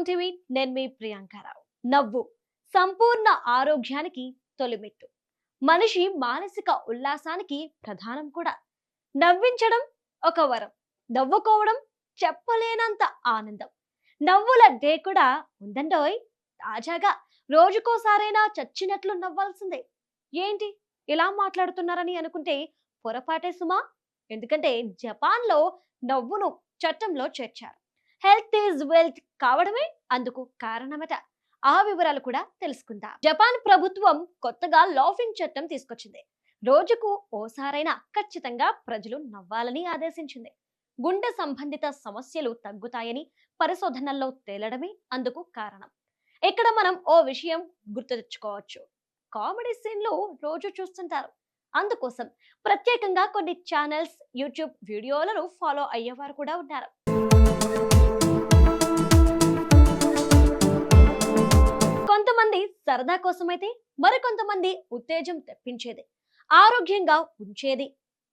Suman TV నేను మీ ప్రియాంకారావు నవ్వు సంపూర్ణ ఆరోగ్యానికి తొలిమెట్టు. మనిషి మానసిక ఉల్లాసానికి ప్రధానం కూడా. నవ్వించడం ఒక వరం నవ్వుకోవడం చెప్పలేనంత ఆనందం. నవ్వుల డే కూడా ఉందండోయ్ తాజాగా రోజుకోసారైనా చచ్చినట్లు నవ్వాల్సిందే. ఏంటి ఇలా మాట్లాడుతున్నారని అనుకుంటే పొరపాటే సుమా? ఎందుకంటే జపాన్లో నవ్వును చట్టంలో చేర్చారు. హెల్త్ ఈజ్ వెల్త్ కావడమే అందుకు కారణమట. ఆ వివరాలు కూడా తెలుసుకుందాం. జపాన్ ప్రభుత్వం కొత్తగా లాఫింగ్ చట్టం తీసుకొచ్చింది. రోజుకు ఓసారైనా ఖచ్చితంగా ప్రజలు నవ్వాలని ఆదేశించింది. గుండె సంబంధిత సమస్యలు తగ్గుతాయని పరిశోధనల్లో తేలడమే అందుకు కారణం. ఇక్కడ మనం ఓ విషయం గుర్తు తెచ్చుకోవచ్చు. కామెడీ సీన్లు రోజు చూస్తుంటారు. అందుకోసం ప్రత్యేకంగా కొన్ని ఛానల్స్ యూట్యూబ్ వీడియోలను ఫాలో అయ్యేవారు కూడా ఉన్నారు. కొంతమంది సరదా కోసమైతే మరికొంతమంది ఉత్తేజం తెప్పించేది ఆరోగ్యంగా ఉంచేది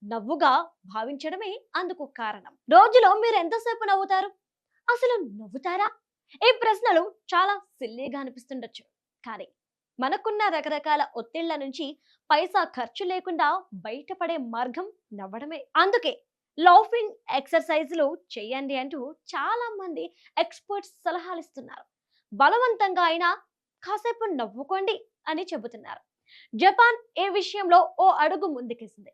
నవ్వుగా భావించడమే అందుకు కారణం. రోజులో మీరు ఎంతసేపు నవ్వుతారు? అసలు నవ్వుతారా? ఈ ప్రశ్నలు చాలా సిల్లీగా అనిపిస్తుండొచ్చు. కానీ మనకున్న రకరకాల ఒత్తిళ్ళ నుంచి పైసా ఖర్చు లేకుండా బయటపడే మార్గం నవ్వడమే. అందుకే లాఫింగ్ ఎక్సర్సైజ్లు చేయండి అంటూ చాలా మంది ఎక్స్పర్ట్స్ సలహాలు ఇస్తున్నారు బలవంతంగా అయినా కాసేపు నవ్వుకోండి అని చెబుతున్నారు. జపాన్ ఏ విషయంలో ఓ అడుగు ముందుకేసింది.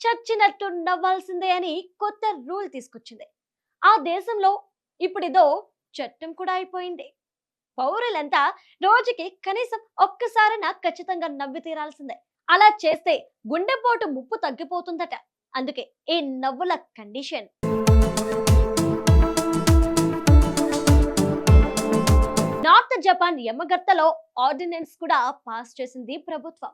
చచ్చినట్టు నవ్వాల్సిందే అని కొత్త రూల్ తీసుకొచ్చింది. ఆ దేశంలో ఇప్పుడిదో చట్టం కూడా అయిపోయింది. పౌరులంతా రోజుకి కనీసం ఒక్కసారైనా ఖచ్చితంగా నవ్వి తీరాల్సిందే. అలా చేస్తే గుండెపోటు ముప్పు తగ్గిపోతుందట. అందుకే ఈ నవ్వుల కండిషన్. నార్త్ జపాన్ యమగట్టలో ఆర్డినెన్స్ కూడా పాస్ చేసింది ప్రభుత్వం.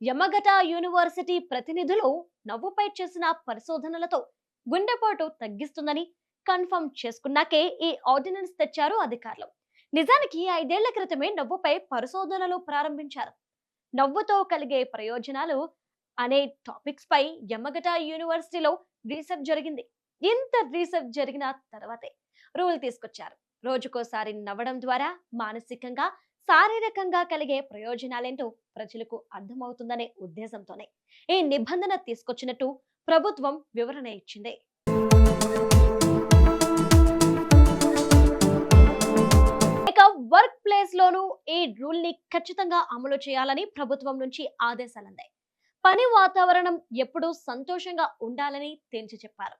యమగట యూనివర్సిటీ ప్రతినిధులు నవ్వుపై చేసిన పరిశోధనలతో గుండెపోటు తగ్గిస్తుందని కన్ఫర్మ్ చేసుకున్నాకే ఈ ఆర్డినెన్స్ తెచ్చారు అధికారులు. నిజానికి ఐదేళ్ళ క్రితమే నవ్వుపై పరిశోధనలు ప్రారంభించారు. నవ్వుతో కలిగే ప్రయోజనాలు అనే టాపిక్స్ పై యమగట యూనివర్సిటీలో రీసెర్చ్ జరిగింది. ఇంత రీసెర్చ్ జరిగిన తర్వాతే రూల్ తీసుకొచ్చారు. రోజుకోసారి నవ్వడం ద్వారా మానసికంగా శారీరకంగా కలిగే ప్రయోజనాలేంటో ప్రజలకు అర్థమవుతుందనే ఉద్దేశంతోనే ఈ నిబంధన తీసుకొచ్చినట్టు ప్రభుత్వం వివరణ ఇచ్చింది. లోనూ రూల్ని ఖచ్చితంగా అమలు చేయాలని ప్రభుత్వం నుంచి ఆదేశాలు అందాయి పని వాతావరణం ఎప్పుడూ సంతోషంగా ఉండాలని తేల్చి చెప్పారు.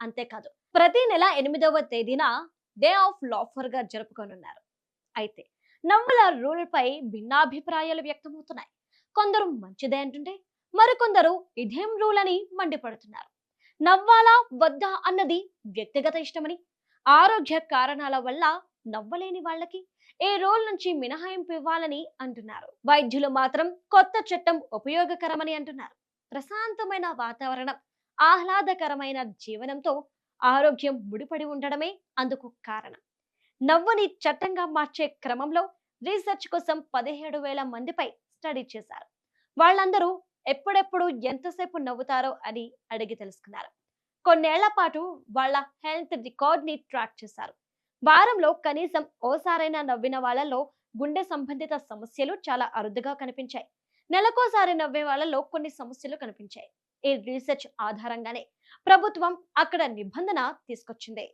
అంతేకాదు ప్రతి నెల ఎనిమిదవ తేదీన డే ఆఫ్ లాఫర్గా జరుపుకోనున్నారు. అయితే నవ్వుల రూల్ పై భిన్నాభిప్రాయాలు వ్యక్తమవుతున్నాయి. కొందరు మంచిదే అంటుంటే మరికొందరు ఇదేం రూల్ అని మండిపడుతున్నారు. నవ్వాలా వద్దా అన్నది వ్యక్తిగత ఇష్టమని ఆరోగ్య కారణాల వల్ల నవ్వలేని వాళ్ళకి ఏ రోల్ నుంచి మినహాయింపు ఇవ్వాలని అంటున్నారు. వైద్యులు మాత్రం కొత్త చట్టం ఉపయోగకరమని అంటున్నారు. ప్రశాంతమైన వాతావరణం ఆహ్లాదకరమైన జీవనంతో ఆరోగ్యం ముడిపడి ఉండడమే అందుకు కారణం. నవ్వుని చట్టంగా మార్చే క్రమంలో రీసెర్చ్ కోసం పదిహేడు వేల మందిపై స్టడీ చేశారు. వాళ్ళందరూ ఎప్పుడెప్పుడు ఎంతసేపు నవ్వుతారో అని అడిగి తెలుసుకున్నారు. కొన్నేళ్ళ పాటు వాళ్ళ హెల్త్ రికార్డ్ని ట్రాక్ చేశారు. వారంలో కనీసం ఓసారైనా నవ్విన వాళ్ళలో గుండె సంబంధిత సమస్యలు చాలా అరుదుగా కనిపించాయి. నెలకోసారి నవ్వే వాళ్ళలో కొన్ని సమస్యలు కనిపించాయి. ఈ రీసెర్చ్ ఆధారంగానే ప్రభుత్వం అక్కడ నిబంధన తీసుకొచ్చింది.